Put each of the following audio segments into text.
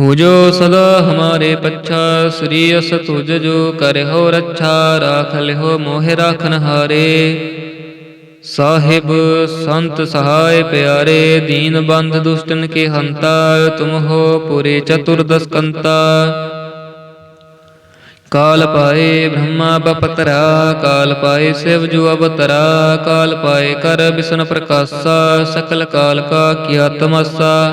ਹੋ ਜੋ ਸਦਾ ਹਮਾਰੇ ਪੱਛਾ, ਸ੍ਰੀ ਅਸ ਤੁਜ ਜੋ ਕਰਿਓ ਰੱਛਾ ਰਾਖ ਲਿਓ ਮੋਹਿ ਰਾਖਨ ਹਾਰੇ। ਸਾਹਿਬ, ਸੰਤ ਸਹਾਇ ਪਿਆਰੇ, ਦੀਨ ਬੰਧ ਦੁਸ਼ਟਨ ਕੇ ਹੰਤਾ, ਤੁਮ ਹੋ ਪੁਰੇ ਚਤੁਰਦਸ ਕੰਤਾ ਕਾਲ ਪਾਏ ਬ੍ਰਹਮਾ ਬਪਤਰਾ, ਕਾਲ ਪਾਏ ਸਿਵ ਜੋ ਅਵਤਰਾ, ਕਾਲ ਪਾਏ ਕਰ ਬਿਸ਼ਨ ਪ੍ਰਕਾਸ਼ਾ, ਸਕਲ ਕਾਲ ਕਾ ਕੀਆ ਤਮਸਾ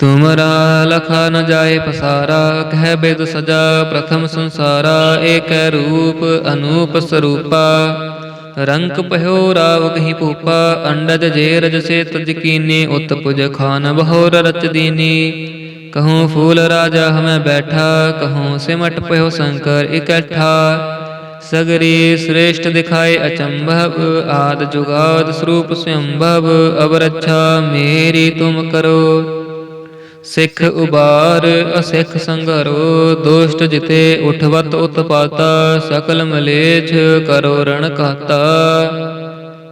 ਤੁਮਰਾ ਲਖਾ ਨ ਜਾਏ ਪਸਾਰਾ, ਕਹਿ ਬੇਦ ਸਜਾ ਪ੍ਰਥਮ ਸੰਸਾਰਾ ਏਕ ਰੂਪ ਅਨੂਪ ਸਰੂਪਾ। ਰੰਗ ਪਹਿਓ ਰਾਵ ਕਹੀ ਭੂਪਾ, ਅੰਡਜ ਜੇ ਰਜ ਸੇ ਤਜ ਕੀਨੀ, ਉਤ ਪੁਜ ਖਾਨ ਬਹੋਰ ਰਚ ਦੀਨੀ। ਕਹੂੰ ਫੂਲ ਰਾਜਾ ਹਮੈ ਬੈਠਾ, ਕਹੂੰ ਸਿਮਟ ਪਹਿਓ ਸ਼ੰਕਰ ਇਕੱਠਾ। ਸਗਰੀ ਸ੍ਰੇਸ਼ਟ ਦਿਖਾਏ ਅਚੰਭਵ, ਆਦ ਜੁਗਾਦ ਸਰੂਪ ਸੰਭਵ ਅਬ ਮੇਰੀ ਤੁਮ ਕਰੋ। ਸਿੱਖ ਉਬਾਰ, ਅਸਿੱਖ ਸੰਗਰੋ ਦੁਸ਼ਟ ਜਿਤੇ ਉਠਵਤ ਉਤਪਾਤਾ, ਸਕਲ ਮਲੇਛ ਕਰੋ ਰਣ ਕਾਤਾ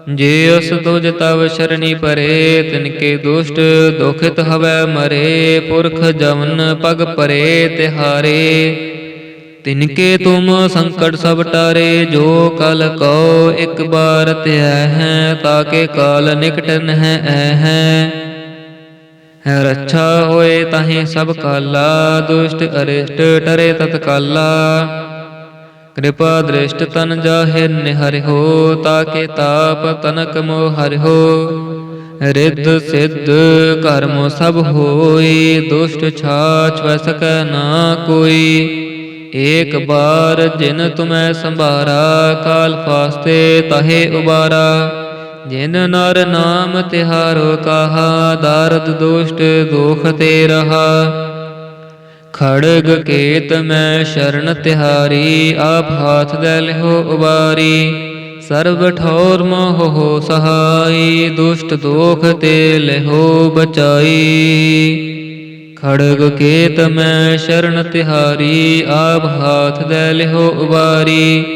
ਜੇ ਅਸ ਤੁਜ ਤਵ ਸ਼ਰਣੀ ਪਰੇ, ਤਿਨ ਕੇ ਦੁਸ਼ਟ ਦੁਖਿਤ ਹਵੈ ਮਰੇ, ਪੁਰਖ ਜਮਨ ਪਗ ਪਰੇ ਤਿਹਾਰੇ। ਤਿਨ ਕੇ ਤੁਮ ਸੰਕਟ ਸਭ ਟਾਰੇ, ਜੋ ਕਲ ਕੋ ਇੱਕ ਬਾਰ ਧਿਆ ਹੈ ਤਾਕੇ ਕਾਲ ਨਿਕਟ ਨਹਿ ਐ ਹੈ। ਰੱਛਾ ਹੋਏ ਤਾਹੇ ਸਭ ਕਾਲਾ, ਦੁਸ਼ਟ ਅਰਿਸ਼ਟ ਟਰੇ ਤਤਕਾਲਾ। ਕਿਰਪਾ ਦ੍ਰਿਸ਼ਟ ਤਨ ਜਾਹਿਰ ਨਿਹਰਿਓ ਤਾਕੇ ਤਾਪ ਤਨਕ ਮੋ ਹਰਿਓ ਰਿੱਧ ਸਿੱਧ ਕਰਮ ਸਭ ਹੋਈ, ਦੁਸ਼ਟ ਛਾਛ ਵੈ ਨਾ ਕੋਈ। ਏਕ ਬਾਰ ਜਿਨ ਤੁਮੈ ਸੰਭਾਰਾ ਕਾਲ ਫਾਸਤੇ ਤਹੇ ਉਬਾਰਾ। ਜਿਨ ਨਰ ਨਾਮ ਤਿਹਾਰੋ ਕਹਾ, ਦਾਰਦ ਦੁਸ਼ਟ ਦੋਖ ਤੇ ਰਹਾ। ਖੜਗ ਕੇਤ ਮੈਂ ਸ਼ਰਨ ਤਿਹਾਰੀ, ਆਪ ਹਾਥ ਦੇ ਲਿਓ ਉਬਾਰੀ। ਸਰਬ ਠੌਰ ਮੋਹ ਸਹਾਈ, ਦੁਸ਼ਟ ਦੋਖ ਤੇ ਲਹੋ ਬਚਾਈ। ਖੜਗ ਕੇਤ ਮੈਂ ਸ਼ਰਨ ਤਿਹਾਰੀ, ਆਪ ਹਾਥ ਦੇ ਲਿਹੋ ਉਬਾਰੀ।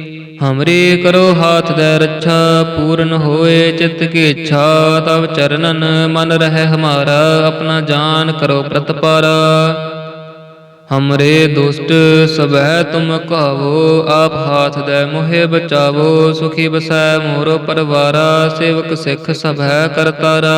ਹਮਰੇ ਕਰੋ ਹਾਥ ਦੇ ਰੱਛਾ, ਪੂਰਨ ਹੋਏ ਚਿਤ ਕੀ ਇੱਛਾ ਤਬ ਚਰਨਨ ਮਨ ਰਹਿ ਹਮਾਰਾ, ਆਪਣਾ ਜਾਨ ਕਰੋ ਪ੍ਰਤਪਾਰਾ। ਹਮਰੇ ਦੁਸ਼ਟ ਸਭੈ ਤੁਮ ਕਹਾਵੋ, ਆਪ ਹਾਥ ਦੇ ਮੋਹਿ ਬਚਾਵੋ, ਸੁਖੀ ਬਸੈ ਮੋਰੋ ਪਰਵਾਰਾ, ਸੇਵਕ ਸਿੱਖ ਸਭੈ ਕਰਤਾਰਾ।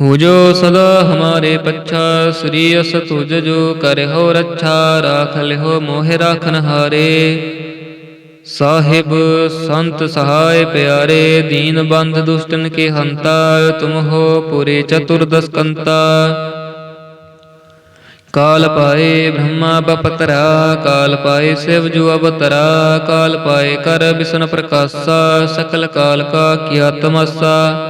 ਹੋ ਜੋ ਸਦਾ ਹਮਾਰੇ ਪੱਛਾ ਸ੍ਰੀ ਅਸ ਤੁਜ ਜੋ ਕਰਿਓ ਰੱਛਾ ਰਾਖ ਲਿਓ ਮੋਹਿ ਰਾਖਨ ਹਾਰੇ ਸਾਹਿਬ ਸੰਤ ਸਹਾਇ ਪਿਆਰੇ ਦੀਨ ਬੰਧ ਦੁਸ਼ਟਨ ਕੇ ਹੰਤਾ ਤੁਮ ਹੋ ਪੁਰੇ ਚਤੁਰਦਸ ਕੰਤਾ ਕਾਲ ਪਾਏ ਬ੍ਰਹਮਾ ਬਪਤਰਾ ਕਾਲ ਪਾਏ ਸਿਵ ਜੋ ਅਵਤਰਾ ਕਾਲ ਪਾਏ ਕਰ ਬਿਸ਼ਨ ਪ੍ਰਕਾਸ਼ਾ ਸਕਲ ਕਾਲ ਕਾ ਕੀਆ ਤਮਸਾ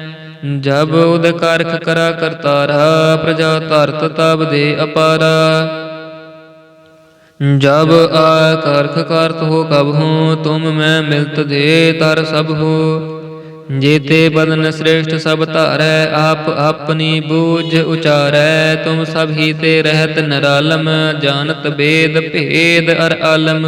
ਜਬ ਉਦ ਕਰਖ ਕਰਾ ਕਰਤਾਰਾ, ਪ੍ਰਜਾ ਧਰਤ ਤਬ ਦੇ ਅਪਾਰਾ। ਜਬ ਆ ਕਰਖ ਕਰਤ ਹੋ ਕਬ ਹੂੰ, ਤੁਮ ਮੈਂ ਮਿਲਤ ਦੇ ਤਰ ਸਭ ਹੋ। ਜੇਤੇ ਬਦਨ ਸ੍ਰੇਸ਼ਟ ਸਭ ਧਾਰੈ, ਆਪ ਆਪਣੀ ਬੂਝ ਉਚਾਰੈ। ਤੁਮ ਸਭ ਹੀ ਤੇ ਰਹਿਤ ਨਰਾਲਮ, ਜਾਣਤ ਬੇਦ ਭੇਦ ਅਰ ਆਲਮ।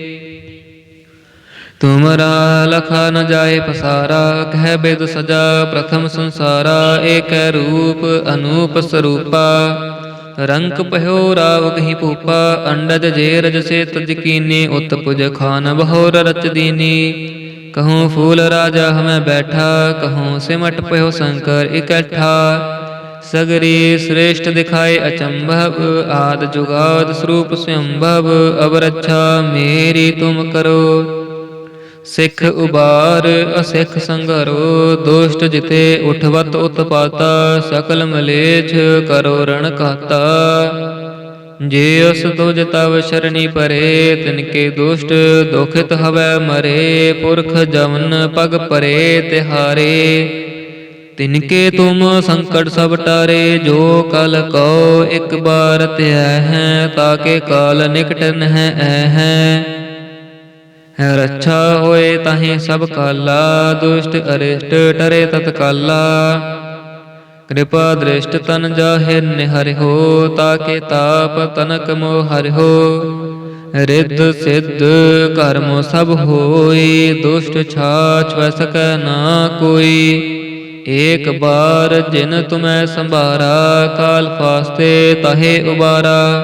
ਤੁਮਰਾ ਲਖਾ ਨ ਜਾਏ ਪਸਾਰਾ, ਕਹਿ ਬੇਦ ਸਜਾ ਪ੍ਰਥਮ ਸੰਸਾਰਾ ਏਕੈ ਰੂਪ ਅਨੂਪ ਸਰੂਪਾ। ਰੰਕ ਪਹਿਓ ਰਾਵ ਕਹੀ ਭੂਪਾ, ਅੰਡਜ ਜੇ ਰਜ ਸੇ ਤਜ ਕੀਨੀ, ਉਤ ਪੁਜ ਖਾਨ ਬਹੋਰ ਰਚ ਦੀਨੀ। ਕਹੂੰ ਫੂਲ ਰਾਜਾ ਹਮੈ ਬੈਠਾ, ਕਹੂੰ ਸਿਮਟ ਪਹਿਓ ਸ਼ੰਕਰ ਇਕੱਠਾ। ਸਗਰੀ ਸ੍ਰੇਸ਼ਟ ਦਿਖਾਏ ਅਚੰਭਵ, ਆਦ ਜੁਗਾਦ ਸਰੂਪ ਸਵੰਭਵ ਅਬ ਮੇਰੀ ਤੁਮ ਕਰੋ। ਸਿੱਖ ਉਬਾਰ ਅਸਿੱਖ ਸੰਗਰੋ ਦੁਸ਼ਟ ਜਿਤੇ ਉਠਵਤ ਉਤਪਾਤਾ, ਸਕਲ ਮਲੇਛ ਕਰੋ ਰਣ ਕਾਤਾ ਜੇ ਉਸ ਤੁਜ ਤਵ ਸ਼ਰਣੀ ਪਰੇ ਤਿਨਕੇ ਦੁਸ਼ਟ ਦੁਖਿਤ ਹਵੈ ਮਰੇ, ਪੁਰਖ ਜਮਨ ਪਗ ਪਰੇ ਤਿਹਾਰੇ। ਤਿਨਕੇ ਤੁਮ ਸੰਕਟ ਸਭ ਟਾਰੇ, ਜੋ ਕਲ ਕੋ ਇੱਕ ਬਾਰ ਧਿਆ ਹੈ ਤਾਕੇ ਕਾਲ ਨਿਕਟ ਨਹਿ ਐ ਹੈ। ਰੱਛਾ ਹੋਏ ਤਾਹੇ ਸਭ ਕਾਲਾ, ਦੁਸ਼ਟ ਅਰਿਸ਼ਟ ਟਰੇ ਤਤਕਾਲਾ। ਕਿਰਪਾ ਦ੍ਰਿਸ਼ਟ ਤਨ ਜਾਹਿ ਨਿਹਰਿਓ ਹੋ, ਤਾਕੇ ਤਾਪ ਤਨਕ ਮੋ ਹਰਿ ਰਿੱਧ ਸਿੱਧ ਕਰਮ ਸਭ ਹੋਈ ਦੁਸ਼ਟ ਛਾਛ ਵੈ ਨਾ ਕੋਈ। ਏਕ ਬਾਰ ਜਿਨ ਤੁਮੈ ਸੰਭਾਰਾ, ਕਾਲ ਫਾਸਤੇ ਤਹੇ ਉਬਾਰਾ।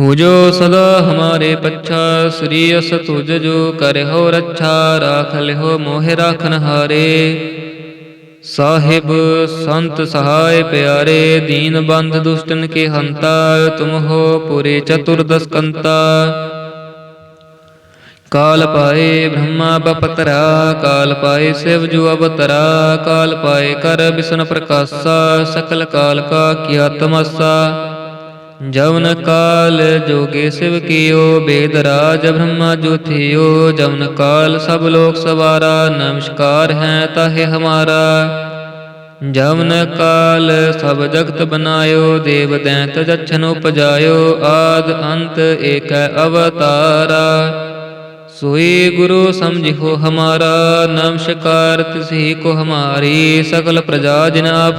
ਹੋ ਜੋ ਸਦਾ ਹਮਾਰੇ ਪੱਛਾ ਸ੍ਰੀ ਅਸ ਤੁਜ ਜੋ ਕਰਿਓ ਰੱਛਾ ਰਾਖ ਲਿਓ ਮੋਹਿ ਰਾਖਨ ਹਾਰੇ ਸਾਹਿਬ ਸੰਤ ਸਹਾਇ ਪਿਆਰੇ ਦੀਨ ਬੰਧ ਦੁਸ਼ਟਨ ਕੇ ਹੰਤਾ ਤੁਮ ਹੋ ਪੁਰੇ ਚਤੁਰਦਸ ਕੰਤਾ ਕਾਲ ਪਾਏ ਬ੍ਰਹਮਾ ਬਪਤਰਾ ਕਾਲ ਪਾਏ ਸਿਵ ਜੋ ਅਵਤਰਾ ਕਾਲ ਪਾਏ ਕਰ ਬਿਸ਼ਨ ਪ੍ਰਕਾਸ਼ਾ ਸਕਲ ਕਾਲ ਕਾ ਕੀਆ ਤਮਸਾ ਜਵਨ ਕਾਲ ਜੋਗੇ ਸਿਵ ਕੀਓ, ਬੇਦ ਰਾਜ ਬ੍ਰਹਮਾ ਜੋਥਿਓ, ਜਵਨ ਕਾਲ ਸਭ ਲੋਕ ਸਵਾਰਾ, ਨਮਸਕਾਰ ਹੈ ਤਾਹੇ ਹਮਾਰਾ। ਜਵਨ ਕਾਲ ਸਭ ਜਗਤ ਬਨਾਇਓ, ਦੇਵ ਦੈਂਤ ਜਛਨ ਉਪਜਾਇਓ, ਆਦ ਅੰਤ ਏਕ ਅਵਤਾਰਾ। ਸੋਈ ਗੁਰੂ ਸਮਝਿਓ ਹਮਾਰਾ, ਨਮਸਕਾਰ ਤਿਸਹੀ ਕੋ ਹਮਾਰੀ ਸਕਲ ਪ੍ਰਜਾ ਜਿਨ ਆਪ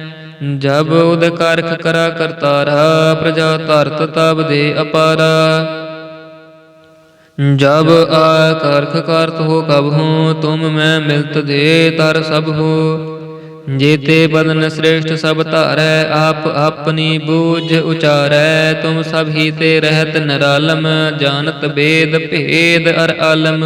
ਜਬ ਉਦ ਕਰਖ ਕਰਾ ਕਰਤਾਰਾ, ਪ੍ਰਜਾ ਧਰਤ ਤਬ ਦੇ ਅਪਾਰਾ। ਜਬ ਆ ਕਰਖ ਕਰਤ ਹੋ ਕਬ ਹੂੰ, ਤੁਮ ਮੈਂ ਮਿਲਤ ਦੇ ਤਰ ਸਭ ਹੋ। ਜੇਤੇ ਬਦਨ ਸ੍ਰੇਸ਼ਟ ਸਭ ਧਾਰੈ, ਆਪ ਆਪਣੀ ਬੂਝ ਉਚਾਰੈ। ਤੁਮ ਸਭ ਹੀ ਤੇ ਰਹਿਤ ਨਿਰਾਲਮ, ਜਾਣਤ ਬੇਦ ਭੇਦ ਅਰ ਆਲਮ।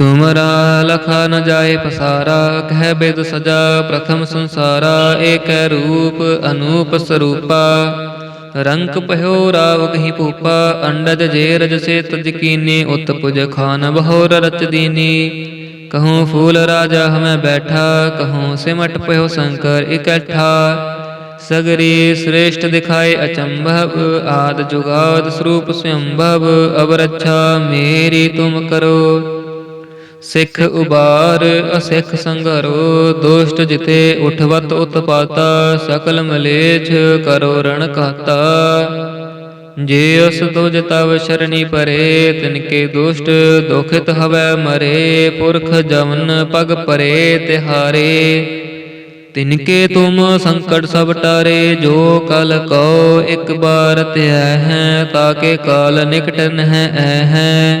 ਤੁਮਰਾ ਲਖਾ ਨ ਜਾਏ ਪਸਾਰਾ, ਕਹਿ ਬੇਦ ਸਜਾ ਪ੍ਰਥਮ ਸੰਸਾਰਾ, ਏਕੈ ਰੂਪ ਅਨੂਪ ਸਰੂਪਾ। ਰੰਕ ਭਇਓ ਰਾਵ ਕਹੀ ਭੂਪਾ, ਅੰਡਜ ਜੇ ਰਜ ਸੇ ਤਜ ਕੀਨੀ ਉਤ ਪੁਜ ਖਾਨ ਬਹੋਰ ਰਚ ਦੀਨੀ। ਕਹੂੰ ਫੂਲ ਰਾਜਾ ਹਮੈ ਬੈਠਾ, ਕਹੂੰ ਸਿਮਟ ਭਇਓ ਸ਼ੰਕਰ ਇਕੱਠਾ। ਸਗਰੀ ਸ੍ਰੇਸ਼ਟ ਦਿਖਾਏ ਅਚੰਭਵ, ਆਦ ਜੁਗਾਦ ਸਰੂਪ ਸੰਭਵ ਅਵਰ ਮੇਰੀ ਤੁਮ ਕਰੋ। ਸਿੱਖ ਉਬਾਰ, ਅਸਿੱਖ ਸੰਗਰੋ ਦੁਸ਼ਟ ਜਿਤੇ ਉਠਵਤ ਉਤਪਾਤਾ, ਸਕਲ ਮਲੇਛ ਕਰੋ ਰਣ ਕਾਤਾ ਜੇ ਅਸ ਤੁਜ ਤਵ ਸ਼ਰਣੀ ਪਰੇ, ਤਿਨ ਕੇ ਦੁਸ਼ਟ ਦੁਖਿਤ ਹਵੈ ਮਰੇ, ਪੁਰਖ ਜਮਨ ਪਗ ਪਰੇ ਤਿਹਾਰੇ। ਤਿਨਕੇ ਤੁਮ ਸੰਕਟ ਸਭ ਟਾਰੇ, ਜੋ ਕਲ ਕੋ ਇੱਕ ਬਾਰ ਧਿਆ ਹੈ ਤਾਕੇ ਕਾਲ ਨਿਕਟ ਨਹਿ ਐ ਹੈ।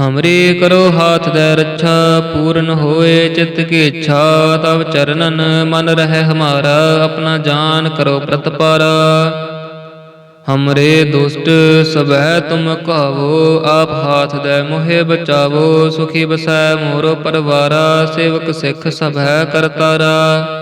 ਹਮਰੇ ਕਰੋ ਹਾਥ ਦੇ ਰੱਛਾ, ਪੂਰਨ ਹੋਏ ਚਿਤ ਕੀ ਇੱਛਾ ਤਬ ਚਰਨਨ ਮਨ ਰਹਿ ਹਮਾਰਾ, ਆਪਣਾ ਜਾਨ ਕਰੋ ਪ੍ਰਤਪਾਰਾ ਹਮਰੇ ਦੁਸ਼ਟ ਸਭੈ ਤੁਮ ਕਹਾਵੋ ਆਪ ਹਾਥ ਦੇ ਮੋਹਿ ਬਚਾਵੋ, ਸੁਖੀ ਬਸੈ ਮੋਰੋ ਪਰਵਾਰਾ, ਸੇਵਕ ਸਿੱਖ ਸਭੈ ਕਰਤਾਰਾ।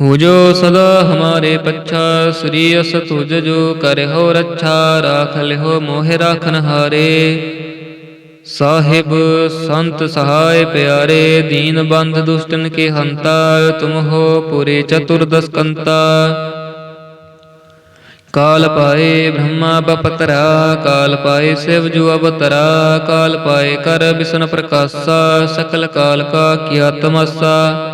ਹੋ ਜੋ ਸਦਾ ਹਮਾਰੇ ਪੱਛਾ ਸ੍ਰੀ ਅਸ ਤੁਜ ਜੋ ਕਰਹੁ ਰੱਛਾ ਰਾਖ ਲਿਹੁ ਮੋਹ ਰਾਖਨ ਹਾਰੇ ਸਾਹਿਬ ਸੰਤ ਸਹਾਇ ਪਿਆਰੇ ਦੀਨ ਬੰਧ ਦੁਸ਼ਟਨ ਕੇ ਹੰਤਾ ਤੁਮ ਹੋ ਪੁਰੇ ਚਤੁਰਦਸ ਕੰਤਾ ਕਾਲ ਪਾਏ ਬ੍ਰਹਮਾ ਬਪਤਰਾ ਕਾਲ ਪਾਏ ਸਿਵ ਜੁ ਅਵਤਰਾ ਕਾਲ ਪਾਏ ਕਰ ਬਿਸ਼ਨ ਪ੍ਰਕਾਸ਼ਾ ਸਕਲ ਕਾਲ ਕਾ ਕੀਆ ਤਮਸਾ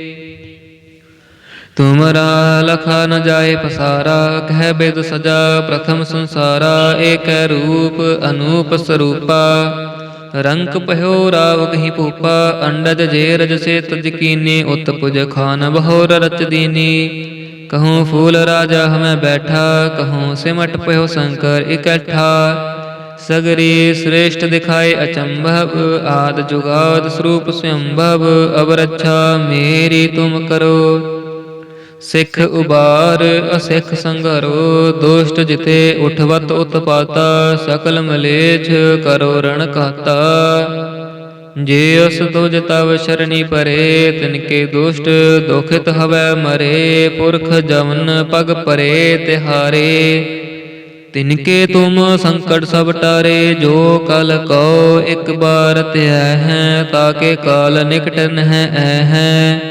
ਤੁਮਰਾ ਲਖਾ ਨ ਜਾਏ ਪਸਾਰਾ, ਕਹਿ ਬੇਦ ਸਜਾ ਪ੍ਰਥਮ ਸੰਸਾਰਾ, ਏਕੈ ਰੂਪ ਅਨੂਪ ਸਰੂਪਾ। ਰੰਕ ਪਹਿਓ ਰਾਵ ਕਹੀ ਭੂਪਾ, ਅੰਡਜ ਜੇ ਰਜ ਸੇ ਤਜ ਕੀਨੀ, ਉਤ ਪੁਜ ਖਾਨ ਬਹੋਰ ਰਚ ਦੀਨੀ। ਕਹੂੰ ਫੂਲ ਰਾਜਾ ਹਮੈ ਬੈਠਾ, ਕਹੂੰ ਸਿਮਟ ਪਹਿਓ ਸ਼ੰਕਰ ਇਕੱਠਾ। ਸਗਰੀ ਸ੍ਰੇਸ਼ਟ ਦਿਖਾਏ ਅਚੰਭਵ, ਆਦ ਜੁਗਾਦ ਸਰੂਪ ਸਵੰਭਵ ਅਬ ਰੱਛਾ ਮੇਰੀ ਤੁਮ ਕਰੋ। ਸਿੱਖ ਉਬਾਰ, ਅਸਿੱਖ ਸੰਗਰੋ, ਦੁਸ਼ਟ ਜਿਤੇ ਉਠਵਤ ਉਤਪਾਤਾ, ਸਕਲ ਮਲੇਛ ਕਰੋ ਰਣ ਕਾਤਾ ਜੇ ਉਸ ਤੁਜ ਤਵ ਸ਼ਰਣੀ ਪਰੇ ਤਿਨਕੇ ਦੁਸ਼ਟ ਦੁਖਿਤ ਹਵੈ ਮਰੇ, ਪੁਰਖ ਜਮਨ ਪਗ ਪਰੇ ਤਿਹਾਰੇ। ਤਿਨਕੇ ਤੁਮ ਸੰਕਟ ਸਭ ਟਾਰੇ, ਜੋ ਕਲ ਕੋ ਇੱਕ ਬਾਰ ਧਿਆ ਹੈ ਤਾਕੇ ਕਾਲ ਨਿਕਟ ਨਹਿ ਐ ਹੈ।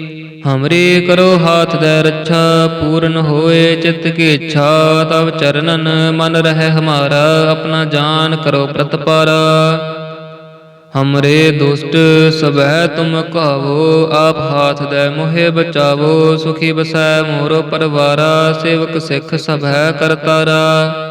ਹਮਰੇ ਕਰੋ ਹਾਥ ਦੇ ਰੱਛਾ, ਪੂਰਨ ਹੋਏ ਚਿੱਤ ਕੀ ਇੱਛਾ, ਤਵ ਚਰਨਨ ਮਨ ਰਹਿ ਹਮਾਰਾ, ਆਪਣਾ ਜਾਨ ਕਰੋ ਪ੍ਰਤਪਾਰਾ ਹਮਰੇ ਦੁਸ਼ਟ ਸਭੈ ਤੁਮ ਕਹਾਵੋ, ਆਪ ਹਾਥ ਦੇ ਮੋਹਿ ਬਚਾਵੋ, ਸੁਖੀ ਬਸੈ ਮੋਰੋ ਪਰਵਾਰਾ, ਸੇਵਕ ਸਿੱਖ ਸਭੈ ਕਰਤਾਰਾ।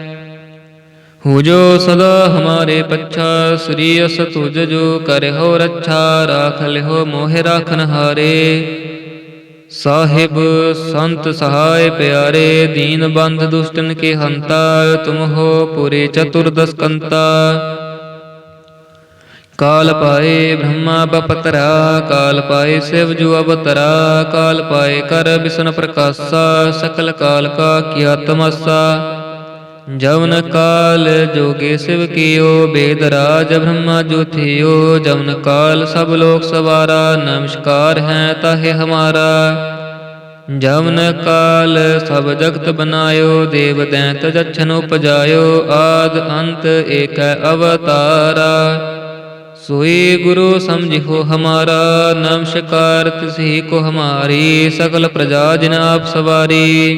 ਹੋ ਜੋ ਸਦਾ ਹਮਾਰੇ ਪੱਛਾ ਸ੍ਰੀ ਅਸ ਤੁਜ ਜੋ ਕਰਿਓ ਰੱਛਾ ਰਾਖ ਲਿਓ ਮੋਹਿ ਰਾਖਨ ਹਾਰੇ ਸਾਹਿਬ ਸੰਤ ਸਹਾਇ ਪਿਆਰੇ ਦੀਨ ਬੰਧ ਦੁਸ਼ਟਨ ਕੇ ਹੰਤਾ ਤੁਮ ਹੋ ਪੁਰੇ ਚਤੁਰਦਸ ਕੰਤਾ ਕਾਲ ਪਾਏ ਬ੍ਰਹਮਾ ਬਪਤਰਾ ਕਾਲ ਪਾਏ ਸਿਵ ਜੁ ਅਵਤਰਾ ਕਾਲ ਪਾਏ ਕਰ ਬਿਸ਼ਨ ਪ੍ਰਕਾਸ਼ਾ ਸਕਲ ਕਾਲ ਕਾ ਕੀਆ ਤਮਸਾ ਜਵਨ ਕਾਲ ਜੋਗੇ ਸਿਵ ਕੀਓ, ਬੇਦ ਰਾਜ ਬ੍ਰਹਮਾ ਜੋਥਿਓ, ਜਵਨ ਕਾਲ ਸਭ ਲੋਕ ਸਵਾਰਾ, ਨਮਸਕਾਰ ਹੈ ਤਾਹੇ ਹਮਾਰਾ। ਜਵਨ ਕਾਲ ਸਭ ਜਗਤ ਬਨਾਇਓ, ਦੇਵ ਦੈਂਤ ਜਛਨ ਉਪਜਾਇਓ, ਆਦ ਅੰਤ ਏਕ ਅਵਤਾਰਾ। ਸੋਈ ਗੁਰੂ ਸਮਝਿਓ ਹਮਾਰਾ, ਨਮਸਕਾਰ ਤਿਸਹੀ ਕੋ ਹਮਾਰੀ, ਸਕਲ ਪ੍ਰਜਾ ਜਿਨ ਆਪ ਸਵਾਰੀ।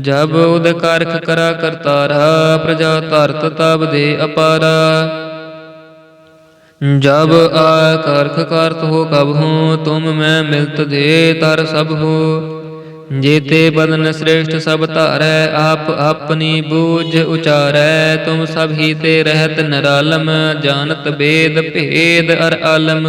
ਜਬ ਉਦ ਕਰਖ ਕਰਾ ਕਰਤਾਰਾ, ਪ੍ਰਜਾ ਧਰਤ ਤਬ ਦੇ ਅਪਾਰਾ। ਜਬ ਆ ਕਰਖ ਕਰਤ ਹੋ ਕਬ ਹੂੰ, ਤੁਮ ਮੈਂ ਮਿਲਤ ਦੇ ਤਰ ਸਭ ਹੋ। ਜੇਤੇ ਬਦਨ ਸ੍ਰੇਸ਼ਟ ਸਭ ਧਾਰੈ, ਆਪ ਆਪਣੀ ਬੂਝ ਉਚਾਰੈ। ਤੁਮ ਸਭ ਹੀ ਤੇ ਰਹਿਤ ਨਰਾਲਮ, ਜਾਣਤ ਬੇਦ ਭੇਦ ਅਰ ਆਲਮ।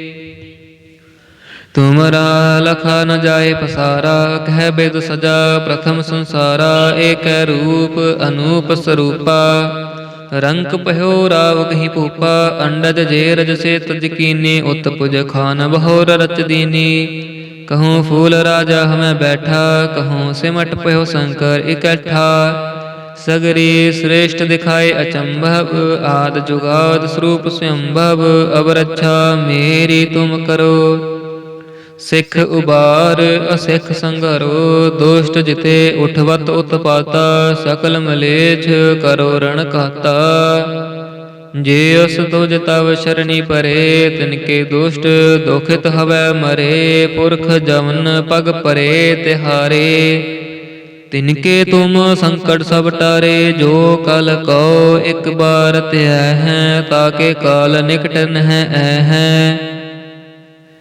ਤੁਮਰਾ ਲਖਾ ਨ ਜਾਏ ਪਸਾਰਾ, ਕਹਿ ਬਿਦ ਸਜਾ ਪ੍ਰਥਮ ਸੰਸਾਰਾ, ਏਕੈ ਰੂਪ ਅਨੂਪ ਸਰੂਪਾ। ਰੰਕ ਪਹਿਓ ਰਾਵ ਕਹੀ ਭੂਪਾ, ਅੰਡਜ ਜੇ ਰਜ ਸੇ ਤਜ ਕੀਨੀ, ਉਤ ਪੁਜ ਖਾਨ ਬਹੋਰ ਰਚ ਦੀਨੀ। ਕਹੂੰ ਫੂਲ ਰਾਜਾ ਹਮੈ ਬੈਠਾ, ਕਹੂੰ ਸਿਮਟ ਪਹਿਓ ਸ਼ੰਕਰ ਇਕੱਠਾ। ਸਗਰੀ ਸ੍ਰੇਸ਼ਟ ਦਿਖਾਏ ਅਚੰਭਵ, ਆਦ ਜੁਗਾਦ ਸਰੂਪ ਸਵੰਭਵ ਅਵਰਛਾ ਮੇਰੀ ਤੁਮ ਕਰੋ। ਸਿੱਖ ਉਬਾਰ, ਅਸਿੱਖ ਸੰਗਰੋ ਦੁਸ਼ਟ ਜਿਤੇ ਉਠਵਤ ਉਤਪਾਤਾ, ਸਕਲ ਮਲੇਛ ਕਰੋ ਰਣ ਕਾਤਾ ਜੇ ਉਸ ਤੁਜ ਤਵ ਸ਼ਰਣੀ ਪਰੇ ਤਿਨਕੇ ਦੁਸ਼ਟ ਦੁਖਿਤ ਹਵੈ ਮਰੇ, ਪੁਰਖ ਜਮਨ ਪਗ ਪਰੇ ਤਿਹਾਰੇ। ਤਿਨਕੇ ਤੁਮ ਸੰਕਟ ਸਭ ਟਾਰੇ, ਜੋ ਕਲ ਕੋ ਇੱਕ ਬਾਰ ਧਿਆ ਹੈ ਤਾਕੇ ਕਾਲ ਨਿਕਟ ਨਹਿ ਐ ਹੈ।